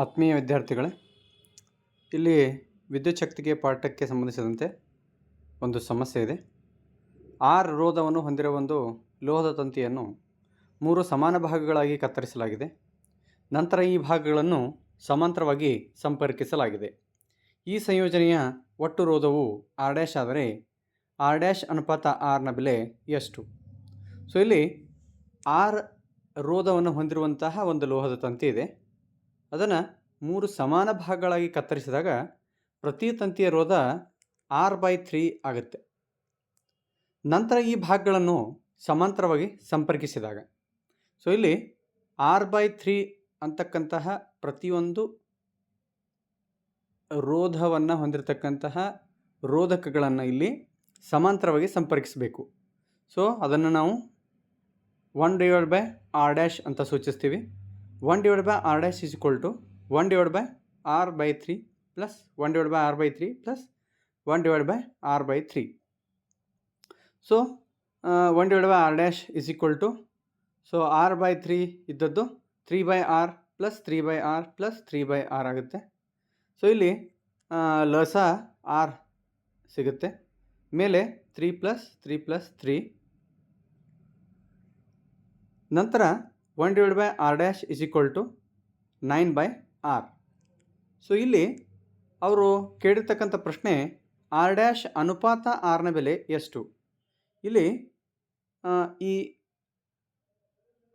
ಆತ್ಮೀಯ ವಿದ್ಯಾರ್ಥಿಗಳೇ, ಇಲ್ಲಿ ವಿದ್ಯುತ್ ಶಕ್ತಿಗೆ ಪಾಠಕ್ಕೆ ಸಂಬಂಧಿಸಿದಂತೆ ಒಂದು ಸಮಸ್ಯೆ ಇದೆ. ಆರ್ ರೋಧವನ್ನು ಹೊಂದಿರುವ ಒಂದು ಲೋಹದ ತಂತಿಯನ್ನು ಮೂರು ಸಮಾನ ಭಾಗಗಳಾಗಿ ಕತ್ತರಿಸಲಾಗಿದೆ. ನಂತರ ಈ ಭಾಗಗಳನ್ನು ಸಮಾಂತರವಾಗಿ ಸಂಪರ್ಕಿಸಲಾಗಿದೆ. ಈ ಸಂಯೋಜನೆಯ ಒಟ್ಟು ರೋಧವು ಆರ್ ಡ್ಯಾಶ್ ಆದರೆ ಆರ್ ಡ್ಯಾಶ್ ಅನುಪಾತ ಆರ್ನ ಬೆಲೆ ಎಷ್ಟು? ಸೊ ಇಲ್ಲಿ ಆರ್ ರೋಧವನ್ನು ಹೊಂದಿರುವಂತಹ ಒಂದು ಲೋಹದ ತಂತಿ ಇದೆ. ಅದನ್ನು ಮೂರು ಸಮಾನ ಭಾಗಗಳಾಗಿ ಕತ್ತರಿಸಿದಾಗ ಪ್ರತಿ ತಂತಿಯ ರೋಧ ಆರ್ ಬೈ ತ್ರೀ ಆಗುತ್ತೆ. ನಂತರ ಈ ಭಾಗಗಳನ್ನು ಸಮಾಂತರವಾಗಿ ಸಂಪರ್ಕಿಸಿದಾಗ. ಸೊ ಇಲ್ಲಿ ಆರ್ ಬೈ ತ್ರೀ ಅಂತಕ್ಕಂತಹ ಪ್ರತಿಯೊಂದು ರೋಧವನ್ನು ಹೊಂದಿರತಕ್ಕಂತಹ ರೋಧಕಗಳನ್ನು ಇಲ್ಲಿ ಸಮಾಂತರವಾಗಿ ಸಂಪರ್ಕಿಸಬೇಕು. ಸೊ ಅದನ್ನು ನಾವು one divide by R dash ಅಂತ ಸೂಚಿಸ್ತೀವಿ. One divide by R dash is equal to one divide by R by three plus one divide by R by three plus one divide by R by three. So one divide by R dash is equal to so R by three ಇದ್ದದ್ದು three by R plus three by R plus three by R ಆಗುತ್ತೆ. So ಇಲ್ಲಿ ಲಸ R ಸಿಗುತ್ತೆ. ಮೇಲೆ three plus three plus three. ನಂತರ one divide by R dash is equal to nine by R. So ಇಲ್ಲಿ ಅವರು ಕೇಳಿರ್ತಕ್ಕಂಥ ಪ್ರಶ್ನೆ ಆರ್ ಡ್ಯಾಶ್ ಅನುಪಾತ ಆರ್ನ ಬೆಲೆ ಎಷ್ಟು? ಇಲ್ಲಿ ಈ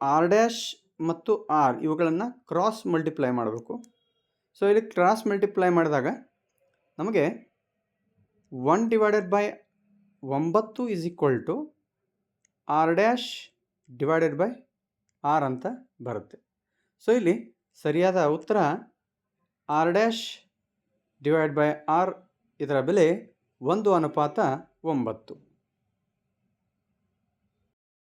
ಆರ್ ಡ್ಯಾಶ್ ಮತ್ತು ಆರ್ ಇವುಗಳನ್ನು ಕ್ರಾಸ್ ಮಲ್ಟಿಪ್ಲೈ ಮಾಡಬೇಕು. ಸೊ ಇಲ್ಲಿ ಕ್ರಾಸ್ ಮಲ್ಟಿಪ್ಲೈ ಮಾಡಿದಾಗ ನಮಗೆ ಒನ್ ಡಿವೈಡೆಡ್ ಬೈ ಒಂಬತ್ತು is equal to R dash divided by R ಅಂತ ಬರುತ್ತೆ. ಸೊ ಇಲ್ಲಿ ಸರಿಯಾದ ಉತ್ತರ R dash divide by R ಇದರ ಬೆಲೆ ಒಂದು ಅನುಪಾತ ಒಂಬತ್ತು.